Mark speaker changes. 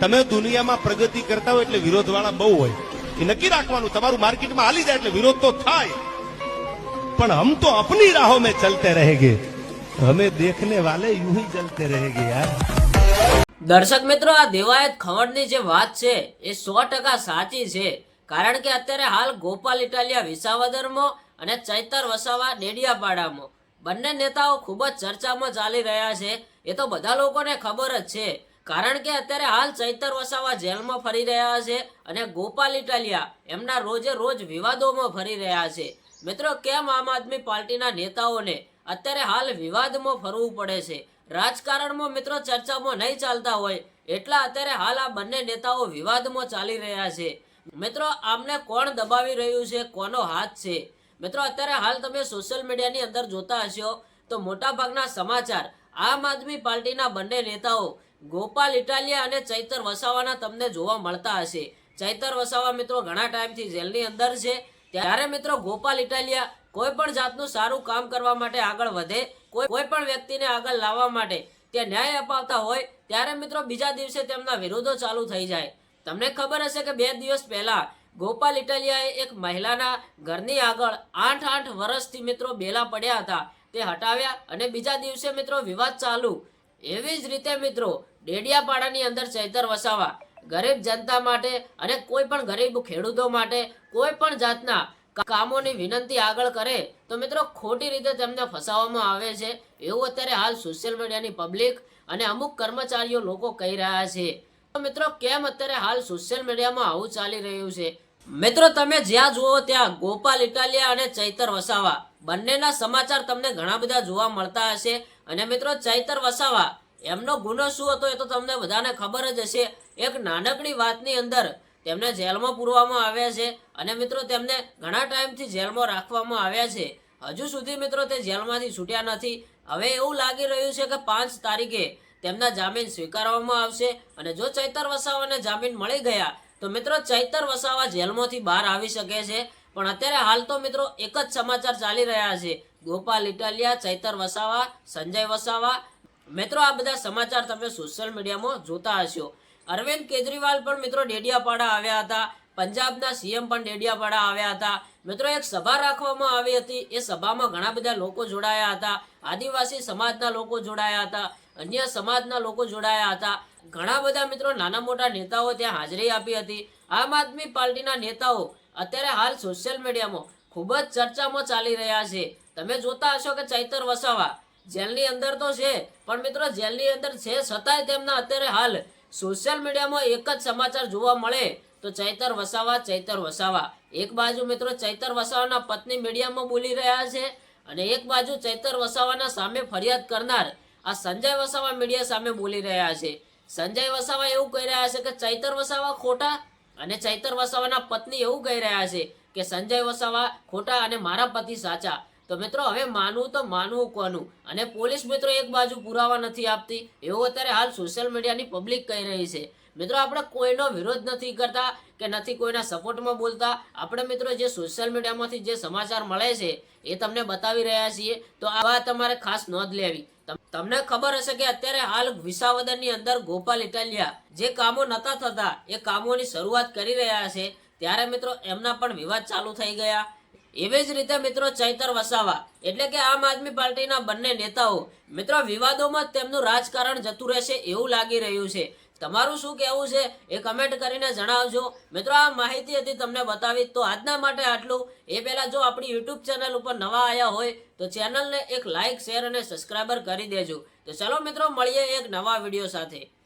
Speaker 1: તમે દુનિયામાં પ્રગતિ કરતા હોય એટલે વિરોધવાળા બહુ હોય. એ નક્કી રાખવાનું, તમારું માર્કેટમાં હાલી જાય એટલે વિરોધ તો થાય. પણ હમ તો અપની રાહો મેં ચલતે રહેગે. હમે દેખને વાલે यूं ही ચલતે રહેગે યાર.
Speaker 2: દર્શક મિત્રો, આ દેવાયત ખવડની જે વાત છે, એ સો ટકા સાચી છે. કારણ કે અત્યારે હાલ ગોપાલ ઇટાલિયા વિસાવદરમાં અને ચૈતર વસાવા ડેડિયાપાડામાં. બંને નેતાઓ ખૂબ જ ચર્ચામાં ચાલી રહ્યા છે. એ તો બધા લોકોને ખબર જ છે. કારણ કે અત્યારે હાલ ચૈતર વસાવા જેલમાં ફરી રહ્યા છે અને ગોપાલ ઇટાલિયા એમના રોજે રોજ વિવાદોમાં ફરી રહ્યા છે. મિત્રો, કેમ આમ આદમી પાર્ટીના નેતાઓને અત્યારે હાલ વિવાદમાં ફરવું પડે છે? રાજકારણમાં મિત્રો ચર્ચામાં નહીં ચાલતા હોય એટલા અત્યારે હાલ આ બંને નેતાઓ વિવાદમાં ચાલી રહ્યા છે. મિત્રો, આમને કોણ દબાવી રહ્યું છે? કોનો હાથ છે? મિત્રો, અત્યારે હાલ તમે સોશિયલ મીડિયાની અંદર જોતા હશો તો મોટાભાગના સમાચાર આમ આદમી પાર્ટીના બંને નેતાઓ ગોપાલ ઇટાલિયા અને ચૈતર વસાવાના તમને જોવા મળતા હશે. ચૈતર વસાવા મિત્રો ઘણા ટાઈમથી જેલની અંદર છે. ત્યારે મિત્રો ગોપાલ ઇટાલિયા કોઈ પણ જાતનું સારું કામ કરવા માટે આગળ વધે, કોઈ કોઈ પણ વ્યક્તિને આગળ લાવવા માટે તે ન્યાય અપાવતા હોય, ત્યારે મિત્રો બીજા દિવસે તેમના વિરોધો ચાલુ થઈ જાય. તમને ખબર હશે કે બે દિવસ પહેલા ગોપાલ ઇટાલિયાએ એક મહિલાના ઘરની આગળ આઠ આઠ વર્ષથી મિત્રો બેલા પડ્યા હતા. તે હટાવ્યા અને બીજા દિવસે મિત્રો વિવાદ ચાલુ. એવી જ રીતે મિત્રો, ડેડિયાપાડાની અંદર ચૈતર વસાવા, ગરીબ જનતા માટે અને કોઈ પણ ગરીબ ખેડૂતો માટે કોઈ પણ જાતના કામોની વિનંતી આગળ કરે, તો મિત્રો ખોટી રીતે તેમને ફસાવવામાં આવે છે. એવું અત્યારે હાલ સોશિયલ મીડિયાની પબ્લિક અને અમુક કર્મચારીઓ લોકો કહી રહ્યા છે. તો મિત્રો, કેમ અત્યારે હાલ સોશિયલ મીડિયામાં આવું ચાલી રહ્યું છે? મિત્રો, તમે જ્યાં જુઓ ત્યાં ગોપાલ, ઇટાલિયા અને ચૈતર વસાવા. બંનેના સમાચાર તમને ઘણા બધા જોવા મળતા હશે. અને મિત્રો, ચૈતર વસાવા, એમનો ગુનો શું હતો એ તો તમને બધાને ખબર જ હશે. એક નાનકડી વાતની અંદર તેમને જેલમાં પૂરવામાં આવ્યા છે. અને મિત્રો, તેમને ઘણા ટાઈમથી જેલમાં રાખવામાં આવ્યા છે. હજુ સુધી મિત્રો, તે જેલમાંથી છૂટ્યા નથી. હવે એવું લાગી રહ્યું છે કે પાંચ તારીખે તેમના જામીન સ્વીકારવામાં આવશે. અને જો ચૈતર વસાવાને જામીન મળી ગયા તો મિત્રો ચૈતર વસાવા જેલમાંથી બહાર આવી શકે છે. પણ અત્યારે હાલ તો મિત્રો એક જ સમાચાર ચાલી રહ્યા છે. ગોપાલ ઇટાલિયા, ચૈતર વસાવા, સંજય વસાવા. મિત્રો આ બધા સમાચાર તમે સોશિયલ મીડિયામાં જોતા હશો. અરવિંદ કેજરીવાલ પણ મિત્રો ડેડિયાપાડા આવ્યા હતા. પંજાબના સીએમ પણ ડેડિયાપાડા આવ્યા હતા. મિત્રો એક સભા રાખવામાં આવી હતી. એ સભામાં ઘણા બધા લોકો જોડાયા હતા. આદિવાસી સમાજના લોકો જોડાયા હતા. અન્ય સમાજના લોકો જોડાયા હતા. ઘણા બધા મિત્રો નાના મોટા નેતાઓ ત્યાં હાજરી આપી હતી. આમ આદમી પાર્ટીના નેતાઓ અત્યારે હાલ સોશિયલ મીડિયામાં ખૂબ જ ચર્ચામાં ચાલી રહ્યા છે. તમે જોતા હશો કે ચૈતર વસાવા જેલની અંદર તો છે, પણ મિત્રો જેલની અંદર છે છતાંય તેમના અત્યારે હાલ સોશિયલ મીડિયામાં એક જ સમાચાર જોવા મળે તો ચૈતર વસાવા ચૈતર વસાવા. એક બાજુ મિત્રો ચૈતર વસાવાના પત્ની મીડિયામાં બોલી રહ્યા છે અને એક બાજુ ચૈતર વસાવાના સામે ફરિયાદ કરનાર આ સંજય વસાવા મીડિયા સામે બોલી રહ્યા છે. સંજય વસાવા એવું કહી રહ્યા છે કે ચૈતર વસાવા ખોટા અને ચૈતર વસાવાના પત્ની એવું કહી રહ્યા છે કે સંજય વસાવા ખોટા અને મારા પતિ સાચા. તો મિત્રો, હવે માનવું તો માનવું કોનું? અને પોલીસ મિત્રો એક બાજુ પુરાવા નથી આપતી, એવું અત્યારે હાલ સોશિયલ મીડિયાની પબ્લિક કહી રહી છે. મિત્રો, આપણે કોઈનો વિરોધ નથી કરતા કે નથી કોઈના સપોર્ટમાં બોલતા. આપણે મિત્રો, જે સોશિયલ મીડિયામાંથી જે સમાચાર મળે છે એ તમને બતાવી રહ્યા છીએ. તો આ તમારે ખાસ નોંધ લેવી. તમને ખબર હશે કે અત્યારે હાલ વિસાવદરની અંદર ગોપાલ ઇટાલિયા જે કામો નતા થતા, એ કામોની શરૂઆત કરી રહ્યા છે. ત્યારે મિત્રો, એમના પણ વિવાદ ચાલુ થઈ ગયા. એવી જ રીતે મિત્રો, ચૈતર વસાવા એટલે કે આમ આદમી પાર્ટીના બંને નેતાઓ, મિત્રો, વિવાદોમાં તેમનું રાજકારણ જતું રહેશે એવું લાગી રહ્યું છે. તમારું શું કહેવું છે એ કમેન્ટ કરીને જણાવજો. મિત્રો, આ માહિતી હતી તમને બતાવી. તો આજના માટે આટલું. એ પહેલાં જો આપણી યુટ્યુબ ચેનલ ઉપર નવા આવ્યા હોય, તો ચેનલને એક લાઇક શેર અને સબસ્ક્રાઈબર કરી દેજો. તો ચલો મિત્રો, મળીએ એક નવા વીડિયો સાથે.